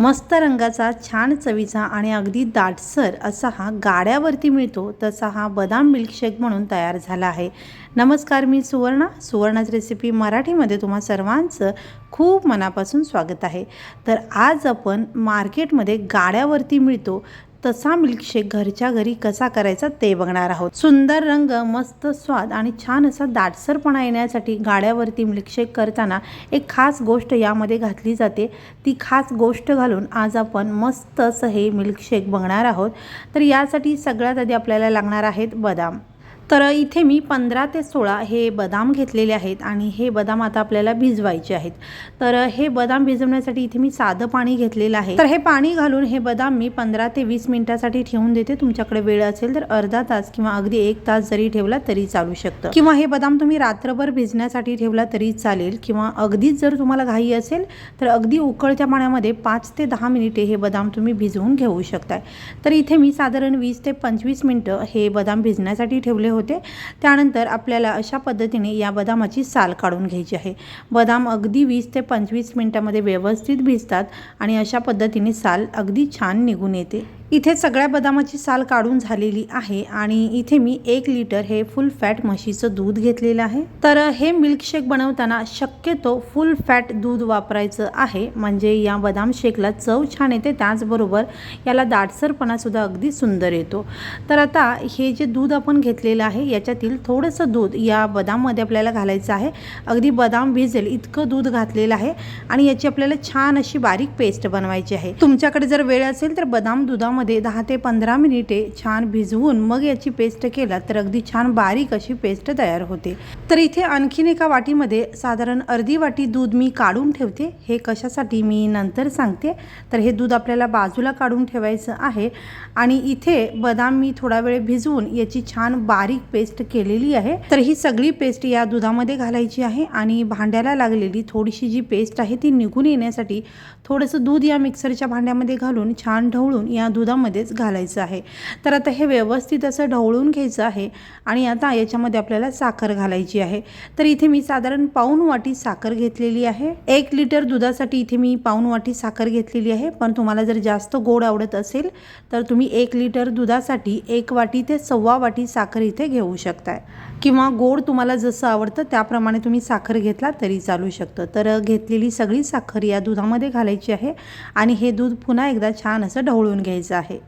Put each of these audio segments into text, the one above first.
मस्त रंगाचा छान चवीचा आणि अगदी दाटसर असा हा गाड्यावरती मिळतो तसा हा बदाम मिल्कशेक म्हणून तयार झाला आहे. नमस्कार मी सुवर्णा. सुवर्णाच रेसिपी मराठीमध्ये तुम्हा सर्वांचं खूप मनापासून स्वागत आहे. तर आज आपण मार्केटमध्ये गाड्यावरती मिळतो तसा मिल्कशेक घरच्या घरी कसा करायचा ते बघणार आहोत. सुंदर रंग मस्त स्वाद आणि छान असा दाटसरपणा येण्यासाठी गाड्यावरती मिल्कशेक करताना एक खास गोष्ट यामध्ये घातली जाते. ती खास गोष्ट घालून आज आपण मस्त असं हे मिल्कशेक बघणार आहोत. तर यासाठी सगळ्यात आधी आपल्याला लागणार आहेत बदाम. तर इथे मी पंधरा ते सोळा हे बदाम घेतलेले आहेत आणि हे बदाम आता आपल्याला भिजवायचे आहेत. तर हे बदाम भिजवण्यासाठी इथे मी साधं पाणी घेतलेलं आहे. तर हे पाणी घालून हे बदाम मी पंधरा ते वीस मिनिटासाठी ठेवून देते. तुमच्याकडे वेळ असेल तर अर्धा तास किंवा अगदी एक तास जरी ठेवला तरी चालू शकतं. किंवा हे बदाम तुम्ही रात्रभर भिजण्यासाठी ठेवला तरी चालेल किंवा अगदीच जर तुम्हाला घाई असेल तर अगदी उकळत्या पाण्यामध्ये पाच ते दहा मिनिटे हे बदाम तुम्ही भिजवून घेऊ शकताय. तर इथे मी साधारण वीस ते पंचवीस मिनटं हे बदाम भिजण्यासाठी ठेवले होते. होते. त्यानंतर आपल्याला अशा पद्धतीने या बदामाची साल काढून घ्यायची आहे. बदाम अगदी वीस ते पंचवीस मिनटामध्ये व्यवस्थित भिजतात आणि अशा पद्धतीने साल अगदी छान निघून येते. इथे सगळ्या बदामाची साल काढून झालेली आहे आणि इथे मी एक लिटर हे फुल फॅट म्हशीचं दूध घेतलेलं आहे. तर हे मिल्कशेक बनवताना शक्यतो फुल फॅट दूध वापरायचं आहे. म्हणजे या बदाम शेकला चव छान येते. त्याचबरोबर याला दाटसरपणासुद्धा अगदी सुंदर येतो. तर आता हे जे दूध आपण घेतलेलं आहे याच्यातील थोडंसं दूध या बदाममध्ये आपल्याला घालायचं आहे. अगदी बदाम भिजेल इतकं दूध घातलेलं आहे आणि याची आपल्याला छान अशी बारीक पेस्ट बनवायची आहे. तुमच्याकडे जर वेळ असेल तर बदाम तेलामध्ये दहा ते पंधरा मिनिटे छान भिजवून मग याची पेस्ट केला तर अगदी छान बारीक अशी पेस्ट तयार होते. तर इथे आणखीन एका वाटीमध्ये साधारण अर्धी वाटी दूध मी काढून ठेवते. हे कशासाठी मी नंतर सांगते. तर हे दूध आपल्याला बाजूला काढून ठेवायचं आहे आणि इथे बदाम मी थोडा वेळ भिजवून याची छान बारीक पेस्ट केलेली आहे. तर ही सगळी पेस्ट या दुधामध्ये घालायची आहे आणि भांड्याला लागलेली थोडीशी जी पेस्ट आहे ती निघून येण्यासाठी थोडंसं दूध या मिक्सरच्या भांड्यामध्ये घालून छान ढवळून या दूध दुधामध्येच घालायचं आहे. तर आता हे व्यवस्थित असं ढवळून घ्यायचं आहे आणि आता याच्यामध्ये आपल्याला साखर घालायची आहे. तर इथे मी साधारण पाऊन वाटी साखर घेतलेली आहे. एक लिटर दुधासाठी इथे मी पाऊन वाटी साखर घेतलेली आहे. पण तुम्हाला जर जास्त गोड आवडत असेल तर तुम्ही एक लिटर दुधासाठी एक वाटी ते सव्वा वाटी साखर इथे घेऊ शकताय. किंवा गोड तुम्हाला जसं आवडतं त्याप्रमाणे तुम्ही साखर घेतला तरी चालू शकतं. तर घेतलेली सगळी साखर या दुधामध्ये घालायची आहे आणि हे दूध पुन्हा एकदा छान असं ढवळून घ्यायचं आहे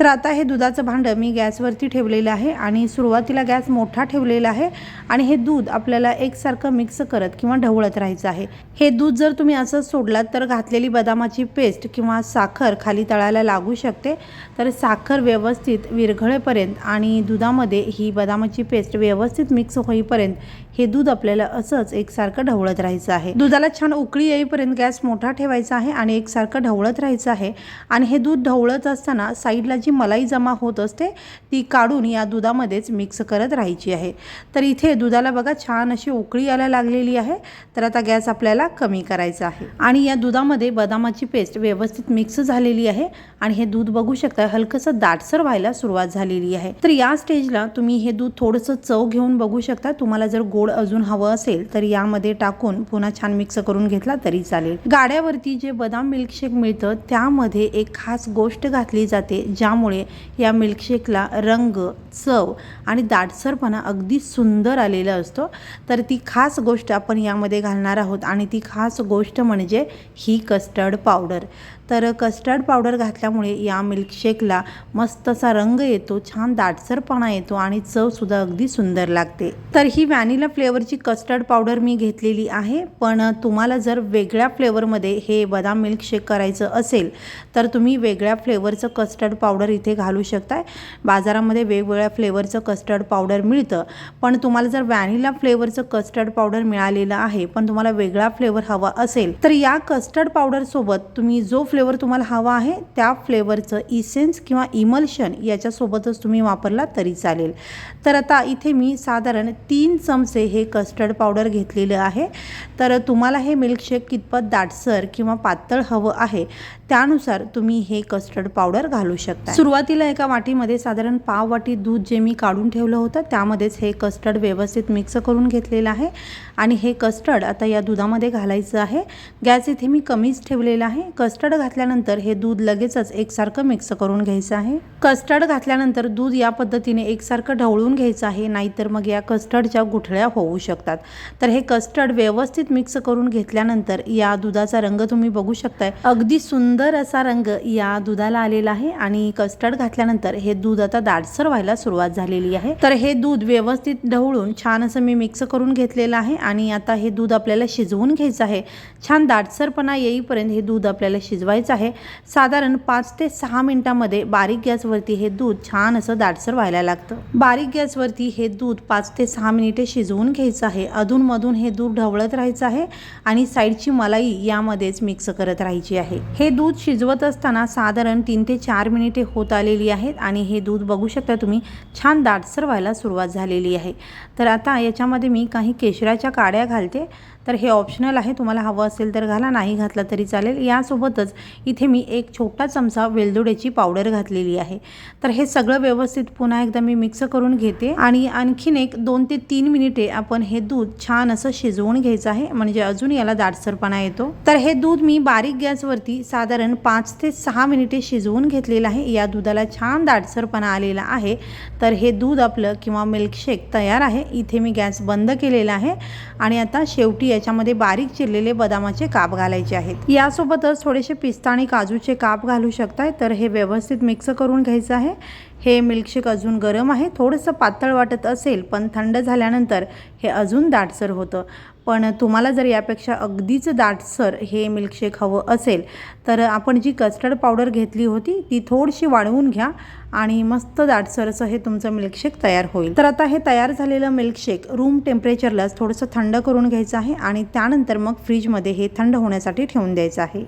तर आता हे दुधाचं भांडं मी गॅसवरती ठेवलेलं आहे आणि सुरुवातीला गॅस मोठा ठेवलेला आहे आणि हे दूध आपल्याला एकसारखं मिक्स करत किंवा ढवळत राहायचं आहे. हे दूध जर तुम्ही असं सोडलात तर घातलेली बदामाची पेस्ट किंवा साखर खाली तळायला लागू शकते. तर साखर व्यवस्थित विरघळेपर्यंत आणि दुधामध्ये ही बदामाची पेस्ट व्यवस्थित मिक्स होईपर्यंत हे दूध आपल्याला असंच एकसारखं ढवळत राहायचं आहे. दुधाला छान उकळी येईपर्यंत गॅस मोठा ठेवायचा आहे आणि एकसारखं ढवळत राहायचं आहे. आणि हे दूध ढवळत असताना साईडला जी मलाई जमा होत असते ती काढून या दुधामध्येच मिक्स करत राहायची आहे. तर इथे दुधाला बघा छान अशी उकळी यायला लागलेली आहे. तर आता गॅस आपल्याला कमी करायचा आहे. आणि या दुधामध्ये बदामाची पेस्ट व्यवस्थित मिक्स झालेली आहे. आणि हे दूध बघू शकता हलकंसं दाटसर व्हायला सुरुवात झालेली आहे. तर या स्टेजला तुम्ही हे दूध थोडंसं चव घेऊन बघू शकता. तुम्हाला जर गोड अजून हवं असेल तर यामध्ये टाकून पुन्हा छान मिक्स करून घेतला तरी चालेल. गाड्यावरती जे बदाम मिल्कशेक मिळतं त्यामध्ये एक खास गोष्ट घातली जाते ज्या त्यामुळे या मिल्कशेकला रंग चव आणि दाटसरपणा अगदी सुंदर आलेला असतो. तर ती खास गोष्ट आपण यामध्ये घालणार आहोत आणि ती खास गोष्ट म्हणजे ही कस्टर्ड पावडर तर कस्टर्ड पावडर घातल्यामुळे या मिल्कशेकला मस्त असा रंग येतो छान दाटसरपणा येतो आणि चवसुद्धा अगदी सुंदर लागते. तर ही व्हॅनिला फ्लेवरची कस्टर्ड पावडर मी घेतलेली आहे. पण तुम्हाला जर वेगळ्या फ्लेवरमध्ये हे बदाम मिल्कशेक करायचं असेल तर तुम्ही वेगळ्या फ्लेवरचं कस्टर्ड पावडर इथे घालू शकताय. बाजारामध्ये वेगवेगळ्या फ्लेवरचं कस्टर्ड पावडर मिळतं. पण तुम्हाला जर व्हॅनिला फ्लेवरचं कस्टर्ड पावडर मिळालेलं आहे पण तुम्हाला वेगळा फ्लेवर हवा असेल तर या कस्टर्ड पावडरसोबत तुम्ही जो फ्लेवर तुम्हाला हवा आहे त्या फ्लेवरचं इसेन्स किंवा इमल्शन याच्यासोबतच तुम्ही वापरला तरी चालेल. तर आता इथे मी साधारण तीन चमचे हे कस्टर्ड पावडर घेतलेलं आहे. तर तुम्हाला हे मिल्कशेक कितपत दाटसर किंवा पातळ हवं आहे त्यानुसार तुम्ही हे कस्टर्ड पावडर घालू शकता. सुरुवातीला एका वाटीमध्ये साधारण पाव वाटी दूध जे मी काढून ठेवलं होतं त्यामध्येच हे कस्टर्ड व्यवस्थित मिक्स करून घेतलेलं आहे. आणि हे कस्टर्ड आता या दुधामध्ये घालायचं आहे. गॅस इथे मी कमीच ठेवलेला आहे. कस्टर्ड घातल्यानंतर हे दूध लगेचच एकसारखं मिक्स करून घ्यायचं आहे. कस्टर्ड घातल्यानंतर दूध या पद्धतीने एकसारखं ढवळून घ्यायचं आहे नाहीतर मग या कस्टर्डच्या गुठळ्या होऊ शकतात. तर हे कस्टर्ड व्यवस्थित मिक्स करून घेतल्यानंतर या दुधाचा रंग तुम्ही बघू शकताय. अगदी सुंदर असा रंग या दुधाला आलेला आहे आणि कस्टर्ड घातल्यानंतर हे दूध आता दाटसर व्हायला सुरुवात झालेली आहे. तर हे दूध व्यवस्थित ढवळून छान असं मी मिक्स करून घेतलेलं आहे आणि आता हे दूध आपल्याला शिजवून घ्यायचं आहे. छान दाटसरपणा येईपर्यंत हे दूध आपल्याला शिजवायचं आहे. साधारण पाच ते सहा मिनिटामध्ये बारीक गॅसवरती हे दूध छान असं दाटसर व्हायला लागतं. बारीक गॅसवरती हे दूध पाच ते सहा मिनिटे शिजवून घ्यायचं आहे. अधूनमधून हे दूध ढवळत राहायचं आहे आणि साईडची मलाई यामध्येच मिक्स करत राहायची आहे. हे दूध शिजवत असताना साधारण तीन ते चार मिनिटे होत आलेली आहेत आणि हे दूध बघू शकता तुम्ही छान दाटसर व्हायला सुरुवात झालेली आहे. तर आता याच्यामध्ये मी काही केशराच्या काड्या घालते. तर हे ऑप्शनल आहे. तुम्हाला हवं असेल तर घाला नाही घातलं तरी चालेल. यासोबतच इथे मी एक छोटा चमचा वेलदुड्याची पावडर घातलेली आहे. तर हे सगळं व्यवस्थित पुन्हा एकदा मी मिक्स करून घेते. आणि आणखीन एक दोन ते तीन मिनिटे आपण हे दूध छान असं शिजवून घ्यायचं आहे. म्हणजे अजून याला दाटसरपणा येतो. तर हे दूध मी बारीक गॅसवरती साधारण पाच ते सहा मिनिटे शिजवून घेतलेलं आहे. या दुधाला छान दाटसरपणा आलेला आहे. तर हे दूध आपलं किंवा मिल्कशेक तयार आहे. इथे मी गॅस बंद केलेला आहे. आणि आता शेवटी याच्यामध्ये बारीक चिरलेले बदामाचे काप घालायचे आहेत. यासोबतच थोडेसे पिस्ता आणि काजूचे काप घालू शकताय तर हे व्यवस्थित मिक्स करून घ्यायचं आहे. हे मिल्कशेक अजून गरम आहे थोडंसं पातळ वाटत असेल पण थंड झाल्यानंतर हे अजून दाटसर होतं. पण तुम्हाला जर यापेक्षा अगदीच दाटसर हे मिल्कशेक हवं असेल तर आपण जी कस्टर्ड पावडर घेतली होती ती थोडीशी वाढवून घ्या आणि मस्त दाटसर असं हे तुमचं मिल्कशेक तयार होईल. तर आता हे तयार झालेलं मिल्कशेक रूम टेम्परेचरलाच थोडंसं थंड करून घ्यायचं आहे आणि त्यानंतर मग फ्रीजमध्ये हे थंड होण्यासाठी ठेवून द्यायचं आहे.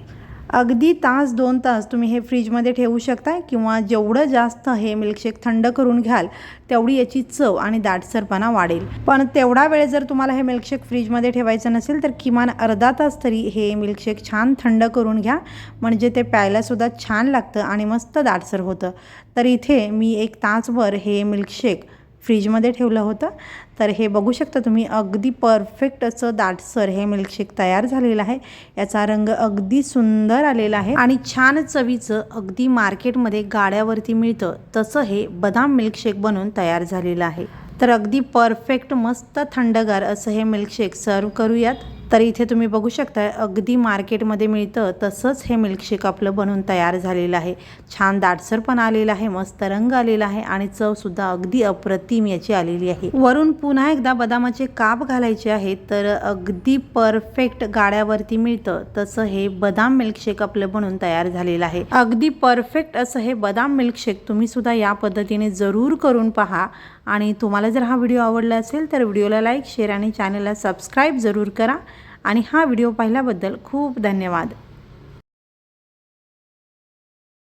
अगदी तास दोन तास तुम्ही हे फ्रीजमध्ये ठेवू शकताय किंवा जेवढं जास्त हे मिल्कशेक थंड करून घ्याल तेवढी याची चव आणि दाटसरपणा वाढेल. पण तेवढा वेळ जर तुम्हाला हे मिल्कशेक फ्रीजमध्ये ठेवायचं नसेल तर किमान अर्धा तास तरी हे मिल्कशेक छान थंड करून घ्या. म्हणजे ते प्यायलासुद्धा छान लागतं आणि मस्त दाटसर होतं. तर इथे मी एक तासभर हे मिल्कशेक फ्रीजमध्ये ठेवलं होतं. तर हे बघू शकता तुम्ही अगदी परफेक्ट असं दाटसर हे मिल्कशेक तयार झालेलं आहे. याचा रंग अगदी सुंदर आलेला आहे आणि छान चवीचं अगदी मार्केटमध्ये गाड्यावरती मिळतं. तसं हे बदाम मिल्कशेक बनवून तयार झालेलं आहे. तर अगदी परफेक्ट मस्त थंडगार असं हे मिल्कशेक सर्व करूयात. तर इथे तुम्ही बघू शकता अगदी मार्केटमध्ये मिळतं तसंच हे मिल्कशेक आपलं बनून तयार झालेलं आहे. छान दाटसर पण आलेलं आहे मस्त रंग आलेला आहे आणि चवसुद्धा अगदी अप्रतिम याची आलेली आहे. वरून पुन्हा एकदा बदामाचे काप घालायचे आहेत तर अगदी परफेक्ट गाड्यावरती मिळतं तसं हे बदाम मिल्कशेक आपलं बनून तयार झालेलं आहे. अगदी परफेक्ट असं हे बदाम मिल्कशेक तुम्ही सुद्धा या पद्धतीने जरूर करून पहा. आणि तुम्हाला जर हा व्हिडिओ आवडला असेल तर व्हिडिओला लाईक शेअर आणि चॅनलला सबस्क्राईब जरूर करा. आणि हा व्हिडिओ पाहिल्याबद्दल खूप धन्यवाद.